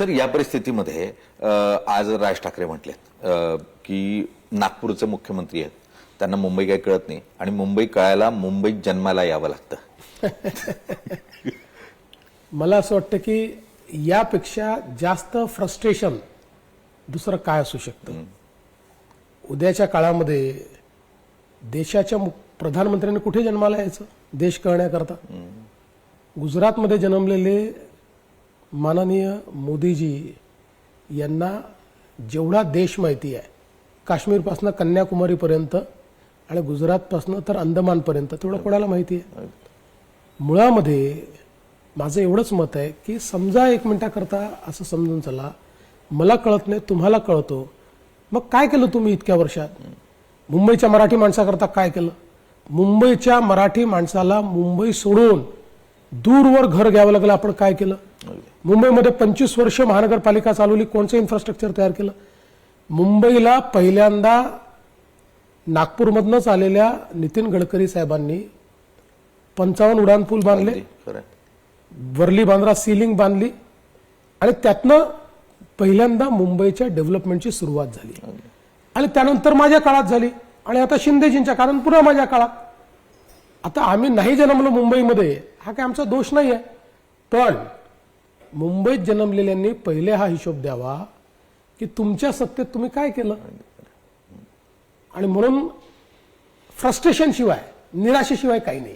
Sir या परिस्थितीमध्ये आज राज ठाकरे म्हटलेत की नागपूरचे मुख्यमंत्री आहेत. त्यांना मुंबई काही कळत नाही. आणि मुंबई कळायला मुंबईत जन्माला यावं लागतं. मला असं वाटतं की यापेक्षा जास्त फ्रस्ट्रेशन दुसरं काय असू शकतं? उद्याच्या काळामध्ये देशाच्या प्रधानमंत्र्यांनी कुठे जन्माला यायचं? देश कळण्याकरता. गुजरातमध्ये जन्मलेले माननीय मोदीजी यांना जेवढा देश माहिती आहे काश्मीरपासून कन्याकुमारीपर्यंत आणि गुजरातपासून तर अंदमानपर्यंत तेवढं कोणाला माहिती आहे? मुळामध्ये माझं एवढंच मत आहे की समजा एक मिनिटाकरता असं समजून चला मला कळत नाही तुम्हाला कळतो मग काय केलं तुम्ही इतक्या वर्षात? मुंबईच्या मराठी माणसाकरता काय केलं? मुंबईच्या मराठी माणसाला मुंबई सोडून दूरवर घर घ्यावं लागलं आपण काय केलं? मुंबईमध्ये पंचवीस वर्ष महानगरपालिका चालवली. कोणचं इन्फ्रास्ट्रक्चर तयार केलं? मुंबईला पहिल्यांदा नागपूरमधनंच आलेल्या नितीन गडकरी साहेबांनी पंचावन्न उड्डाण पूल बांधले. वर्ली बांद्रा सिलिंग बांधली. आणि त्यातनं पहिल्यांदा मुंबईच्या डेव्हलपमेंटची सुरुवात झाली. आणि त्यानंतर माझ्या काळात झाली. आणि आता शिंदेजींच्या कारण पुन्हा माझ्या काळात. आता आम्ही नाही जन्मलो मुंबईमध्ये. हा काय आमचा दोष नाही आहे पण मुंबईत जन्मलेल्यांनी पहिले हा हिशोब द्यावा की तुमच्या सत्तेत तुम्ही काय केलं? आणि म्हणून फ्रस्ट्रेशन शिवाय निराशेशिवाय काही नाही